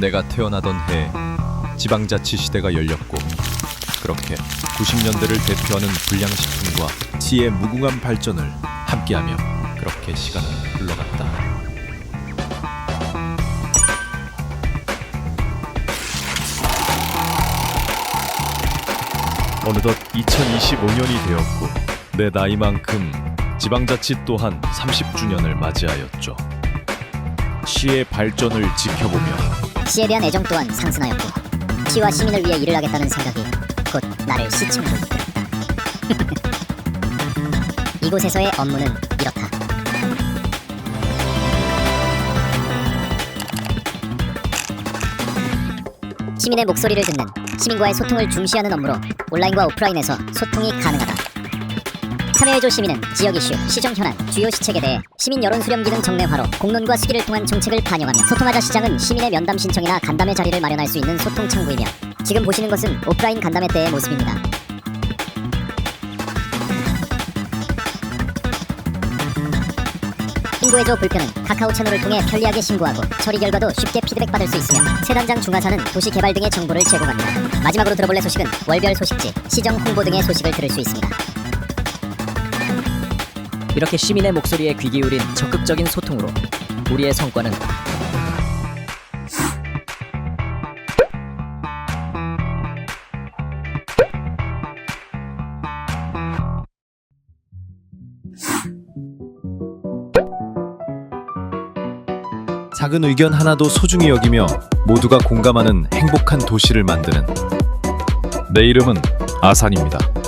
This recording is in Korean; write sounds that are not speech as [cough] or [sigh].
내가 태어나던 해 지방자치 시대가 열렸고 그렇게 90년대를 대표하는 불량식품과 시의 무궁한 발전을 함께하며 그렇게 시간은 흘러갔다. 어느덧 2025년이 되었고 내 나이만큼 지방자치 또한 30주년을 맞이하였죠. 시의 발전을 지켜보며 시에 대한 애정 또한 상승하였고 시와 시민을 위해 일을 하겠다는 생각이 곧 나를 시침으로 이끌었다. [laughs] 이곳에서의 업무는 이렇다. 시민의 목소리를 듣는 시민과의 소통을 중시하는 업무로 온라인과 오프라인에서 소통이 가능하다. 참여해줘 시민은 지역 이슈, 시정 현안, 주요 시책에 대해 시민 여론 수렴 기능 정례화로 공론과 수기를 통한 정책을 반영하며 소통하자 시장은 시민의 면담 신청이나 간담회 자리를 마련할 수 있는 소통 창구이며 지금 보시는 것은 오프라인 간담회 때의 모습입니다. 신고해줘 불편은 카카오 채널을 통해 편리하게 신고하고 처리 결과도 쉽게 피드백 받을 수 있으며 세단장 중화사는 도시 개발 등의 정보를 제공합니다. 마지막으로 들어볼래 소식은 월별 소식지, 시정 홍보 등의 소식을 들을 수 있습니다. 이렇게 시민의 목소리에 귀 기울인 적극적인 소통으로 우리의 성과는 작은 의견 하나도 소중히 여기며 모두가 공감하는 행복한 도시를 만드는 내 이름은 아산입니다.